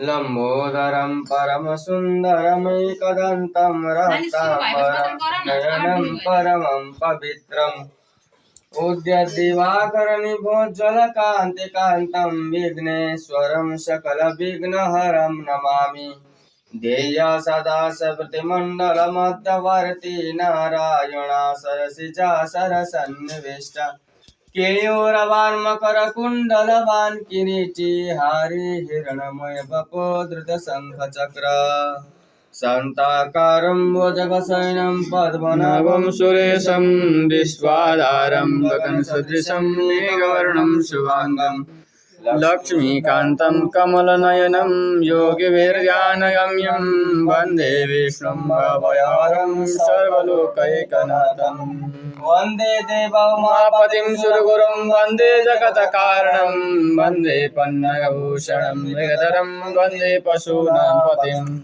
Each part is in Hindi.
लम्बोदरं परमसुन्दरमेकदन्तं रक्ताम्बरनयनं परमं पवित्रम्। उद्यद्दिवाकरनिभोज्ज्वलकान्तिकान्तं विघ्नेश्वरं सकलविघ्नहरं नमामि। ध्येया सदा सवृतिमण्डलमध्यवर्ती नारायणा सरसिजा सरसन्निविष्ट। हिरणमय बपो धृतशङ्खचक्र शान्ताकारं भुजगशयनं पद्मनाभं सुरेशं विश्वाधारं गगनसदृशं मेघवर्णं शुभाङ्गम् लक्ष्मीकान्तं कमलनयनं योगिभिर्ध्यानगम्यं वंदे विष्णुं भवयारं सर्वलोकैकनाथं वंदे देवमापतिं सुरगुरुं, वंदे जगतकारणं, वंदे पन्नगभूषणं, मृगधरं, वंदे पशूनां पतिम्।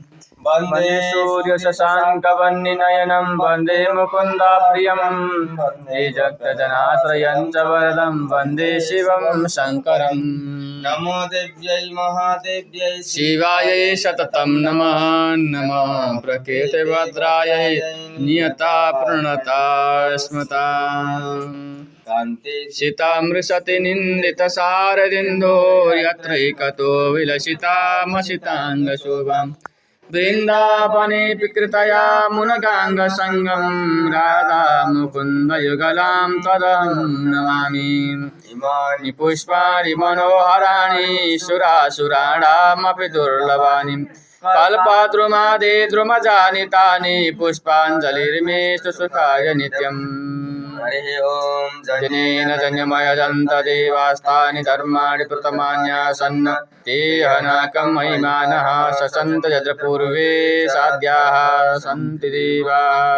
वंदे सूर्यशशाङ्कवन्निनयनं वंदे मुकुन्दा प्रियं वंदे जगजनाश्रयं च वरदं वंदे शिवं शङ्करम्। नमो देव्यै महादेव्यै शिवायै सततं नमः नमः। प्रकृतिभद्रायै नियता प्रणता स्मता। सीतामृशति निन्दितसारदिन्दो यत्रैकतो विलसितामसिताङ्गशोभाम्। वृन्दावने विकृतया मुनगाङ्गसङ्गं राधा मुकुन्दयुगलां तदहं नमामि इमानि पुष्पाणि मनोहराणि सुरासुराणामपि दुर्लभानि कल्पद्रुमादे द्रुमजानि तानि पुष्पाञ्जलिर्मेषु सुखाय नित्यम् हरिः ॐ जनेन जन्यमयजन्तदेवास्तानि धर्माणि प्रथमान्यासन् ते हनाकं महिमानः ससन्त यत्र पूर्वे साध्याः सन्ति देवाः।